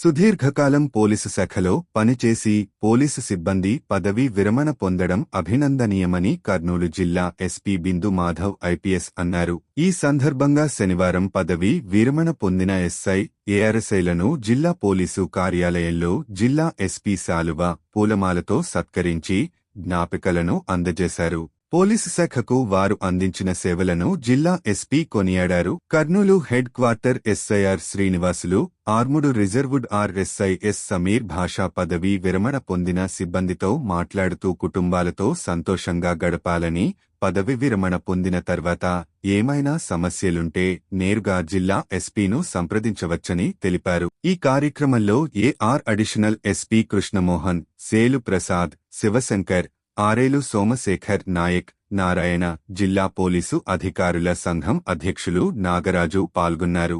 సుదీర్ఘకాలం పోలీసు శాఖలో పనిచేసి పోలీసు సిబ్బంది పదవీ విరమణ పొందడం అభినందనీయమని కర్నూలు జిల్లా ఎస్పీ బిందు మాధవ్ ఐపీఎస్ అన్నారు. ఈ సందర్భంగా శనివారం పదవీ విరమణ పొందిన ఎస్ఐ ఏఆర్ఎస్ఐలను జిల్లా పోలీసు కార్యాలయంలో జిల్లా ఎస్పీ శాలువ పూలమాలతో సత్కరించి జ్ఞాపికలను అందజేశారు. పోలీసు శాఖకు వారు అందించిన సేవలను జిల్లా ఎస్పీ కొనియాడారు. Kurnool head quarter SIR Srinivasulu armed reserved RSI S Sameer Basha పదవి విరమణ పొందిన సిబ్బందితో మాట్లాడుతూ కుటుంబాలతో సంతోషంగా గడపాలని పదవి విరమణ పొందిన తర్వాత ఏమైనా సమస్యలుంటే నేరుగా జిల్లా ఎస్పీను సంప్రదించవచ్చని తెలిపారు. ఈ కార్యక్రమంలో ఏఆర్ అడిషనల్ ఎస్పీ కృష్ణమోహన్ సేలు ప్రసాద్ శివశంకర్ ఆరేలు సోమశేఖర్ నాయక్ నారాయణ జిల్లా పోలీసు అధికారుల సంఘం అధ్యక్షులు నాగరాజు పాల్గొన్నారు.